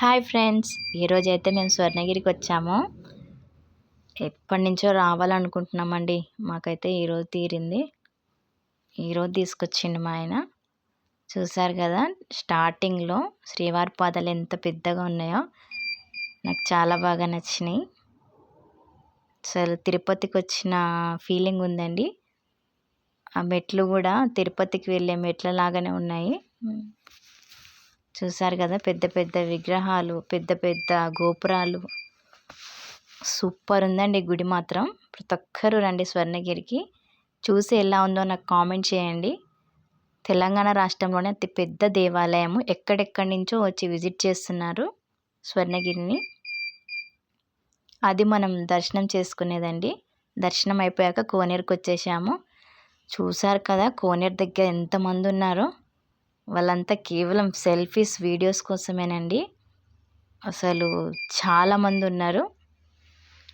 Hi friends. ఈరోజు అయితే మేము స్వర్ణగిరికి వచ్చాము. ఎప్పటి నుంచో రావాలనుకుంటున్నామండి. మాకైతే ఈరోజు తీరింది. ఈరోజు తీసుకొచ్చిండు మా ఆయన. చూసారు కదా స్టార్టింగ్లో శ్రీవారి పాదాలు ఎంత పెద్దగా ఉన్నాయో నాకు చాలా బాగా నచ్చినాయి. అసలు తిరుపతికి వచ్చిన ఫీలింగ్ ఉందండి. ఆ మెట్లు కూడా తిరుపతికి వెళ్ళే మెట్ల లాగానే ఉన్నాయి. చూసారు కదా పెద్ద పెద్ద విగ్రహాలు పెద్ద పెద్ద గోపురాలు. సూపర్ ఉందండి గుడి మాత్రం. ప్రతి ఒక్కరు రండి స్వర్ణగిరికి. చూసి ఎలా ఉందో నాకు కామెంట్ చేయండి. తెలంగాణ రాష్ట్రంలోనే అతి పెద్ద దేవాలయము. ఎక్కడెక్కడి నుంచో వచ్చి విజిట్ చేస్తున్నారు స్వర్ణగిరిని. అది మనం దర్శనం చేసుకునేదండి. దర్శనం అయిపోయాక కోనేరుకు వచ్చేసాము చూసారు కదా కోనేరు దగ్గర ఎంతమంది ఉన్నారో. వాళ్ళంతా కేవలం సెల్ఫీస్ వీడియోస్ కోసమేనండి. అసలు చాలామంది ఉన్నారు.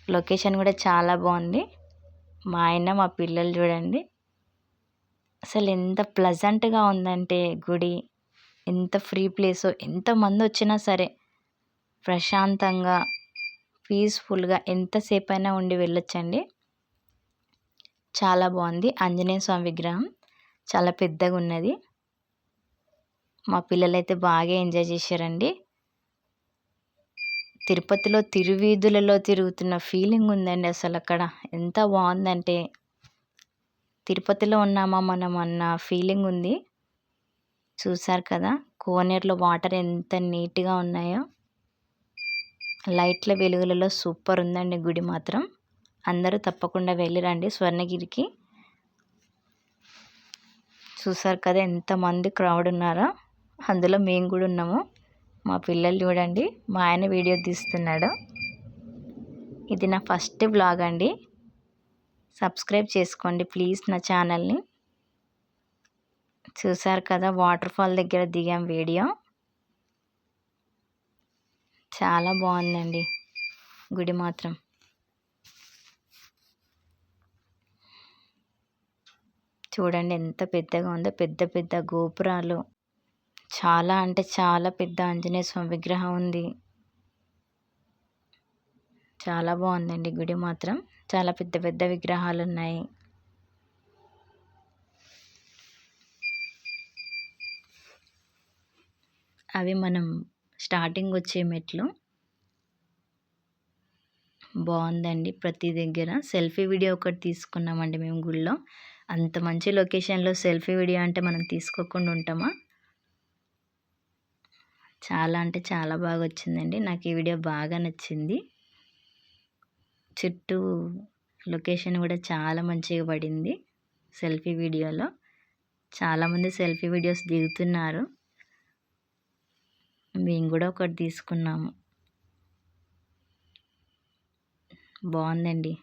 లొకేషన్ కూడా చాలా బాగుంది. మా ఆయన మా పిల్లలు చూడండి. అసలు ఎంత ప్లజెంట్గా ఉందంటే గుడి. ఎంత ఫ్రీ ప్లేసో ఎంతమంది వచ్చినా సరే ప్రశాంతంగా పీస్ఫుల్గా ఎంతసేపు అయినా ఉండి వెళ్ళొచ్చండి. చాలా బాగుంది. ఆంజనేయ స్వామి విగ్రహం చాలా పెద్దగా ఉన్నది. మా పిల్లలైతే బాగా ఎంజాయ్ చేశారండి. తిరుపతిలో తిరువీధులలో తిరుగుతున్న ఫీలింగ్ ఉందండి అసలు అక్కడ ఎంత బాగుందంటే తిరుపతిలో ఉన్నామా మనం అన్న ఫీలింగ్ ఉంది. చూసారు కదా కోనేరులో వాటర్ ఎంత నీట్గా ఉన్నాయో. లైట్ల వెలుగులలో సూపర్ ఉందండి గుడి మాత్రం. అందరూ తప్పకుండా వెళ్ళిరండి స్వర్ణగిరికి. చూసారు కదా ఎంతమంది క్రౌడ్ ఉన్నారో. అందులో మేము కూడా ఉన్నాము. మా పిల్లలు చూడండి మా ఆయన వీడియో తీస్తున్నాడు. ఇది నా ఫస్ట్ బ్లాగ్ అండి. సబ్స్క్రైబ్ చేసుకోండి ప్లీజ్ నా ఛానల్ని చూసారు కదా వాటర్ ఫాల్ దగ్గర దిగాం వీడియో. చాలా బాగుందండి. గుడి మాత్రం. చూడండి ఎంత పెద్దగా ఉందో పెద్ద పెద్ద గోపురాలు. చాలా అంటే చాలా పెద్ద ఆంజనేయ స్వామి విగ్రహం ఉంది. చాలా బాగుందండి గుడి మాత్రం. చాలా పెద్ద పెద్ద విగ్రహాలు ఉన్నాయి. అవి మనం స్టార్టింగ్ వచ్చే మెట్లు. బాగుందండి ప్రతి దగ్గర. సెల్ఫీ వీడియో ఒకటి తీసుకున్నామండి మేము గుళ్ళో. అంత మంచి లొకేషన్లో సెల్ఫీ వీడియో అంటే మనం తీసుకోకుండా ఉంటామా? చాలా అంటే చాలా బాగా వచ్చిందండి నాకు ఈ వీడియో బాగా నచ్చింది. చుట్టూ లొకేషన్ కూడా చాలా మంచిగా పడింది సెల్ఫీ వీడియోలో. చాలామంది సెల్ఫీ వీడియోస్ దిగుతున్నారు. మేము కూడా ఒకటి తీసుకున్నాము. బాగుందండి.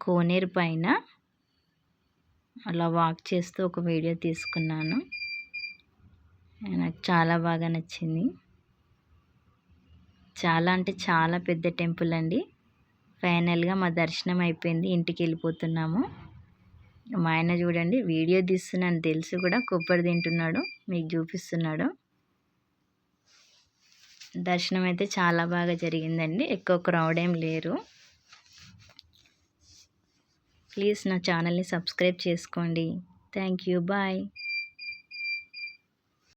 కోనేరు పైన అలా వాక్ చేస్తూ ఒక వీడియో తీసుకున్నాను. నాకు చాలా బాగా నచ్చింది. చాలా అంటే చాలా పెద్ద టెంపుల్ అండి. ఫైనల్గా మా దర్శనం అయిపోయింది. ఇంటికి వెళ్ళిపోతున్నాము. మా ఆయన చూడండి వీడియో తీస్తున్నాను. తెలిసి కూడా కొబ్బరి తింటున్నాడు మీకు చూపిస్తున్నాడు. దర్శనం అయితే చాలా బాగా జరిగిందండి. ఎక్కువ క్రౌడ్ ఏం లేరు. ప్లీజ్ నా ఛానల్ని సబ్స్క్రైబ్ చేసుకోండి. Thank you. బాయ్.